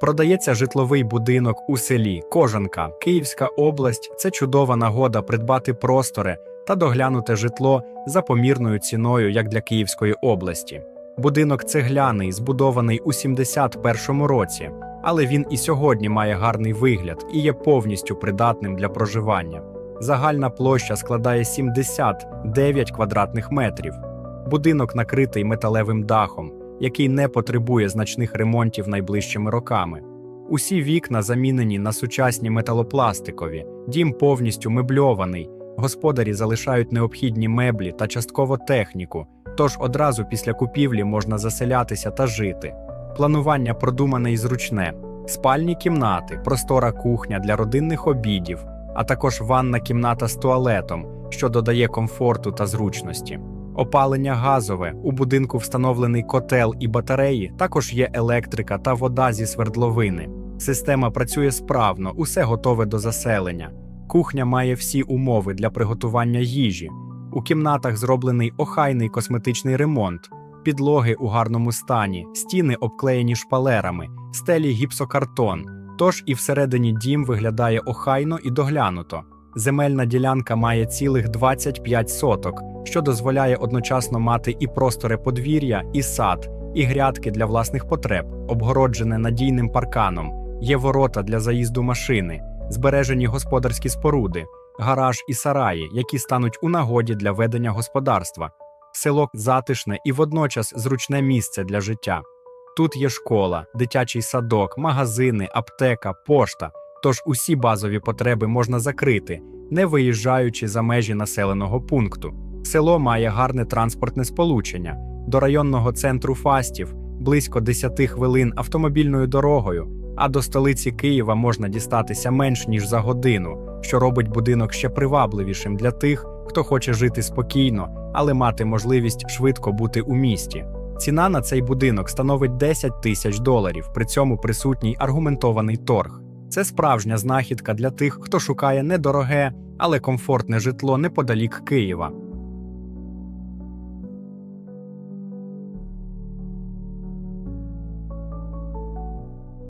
Продається житловий будинок у селі Кожанка, Київська область. Це чудова нагода придбати простори та доглянуте житло за помірною ціною, як для Київської області. Будинок цегляний, збудований у 71-му році, але він і сьогодні має гарний вигляд і є повністю придатним для проживання. Загальна площа складає 79 квадратних метрів. Будинок накритий металевим дахом, який не потребує значних ремонтів найближчими роками. Усі вікна замінені на сучасні металопластикові, дім повністю мебльований. Господарі залишають необхідні меблі та частково техніку, тож одразу після купівлі можна заселятися та жити. Планування продумане і зручне: спальні кімнати, простора кухня для родинних обідів, а також ванна кімната з туалетом, що додає комфорту та зручності. Опалення газове, у будинку встановлений котел і батареї, також є електрика та вода зі свердловини. Система працює справно, усе готове до заселення. Кухня має всі умови для приготування їжі. У кімнатах зроблений охайний косметичний ремонт, підлоги у гарному стані, стіни обклеєні шпалерами, стелі гіпсокартон. Тож і всередині дім виглядає охайно і доглянуто. Земельна ділянка має цілих 25 соток, що дозволяє одночасно мати і просторе подвір'я, і сад, і грядки для власних потреб, обгороджене надійним парканом, є ворота для заїзду машини, збережені господарські споруди, гараж і сараї, які стануть у нагоді для ведення господарства. Село затишне і водночас зручне місце для життя. Тут є школа, дитячий садок, магазини, аптека, пошта. Тож усі базові потреби можна закрити, не виїжджаючи за межі населеного пункту. Село має гарне транспортне сполучення до районного центру Фастів близько 10 хвилин автомобільною дорогою, а до столиці Києва можна дістатися менш ніж за годину, що робить будинок ще привабливішим для тих, хто хоче жити спокійно, але мати можливість швидко бути у місті. Ціна на цей будинок становить 10 тисяч доларів, при цьому присутній аргументований торг. Це справжня знахідка для тих, хто шукає недороге, але комфортне житло неподалік Києва.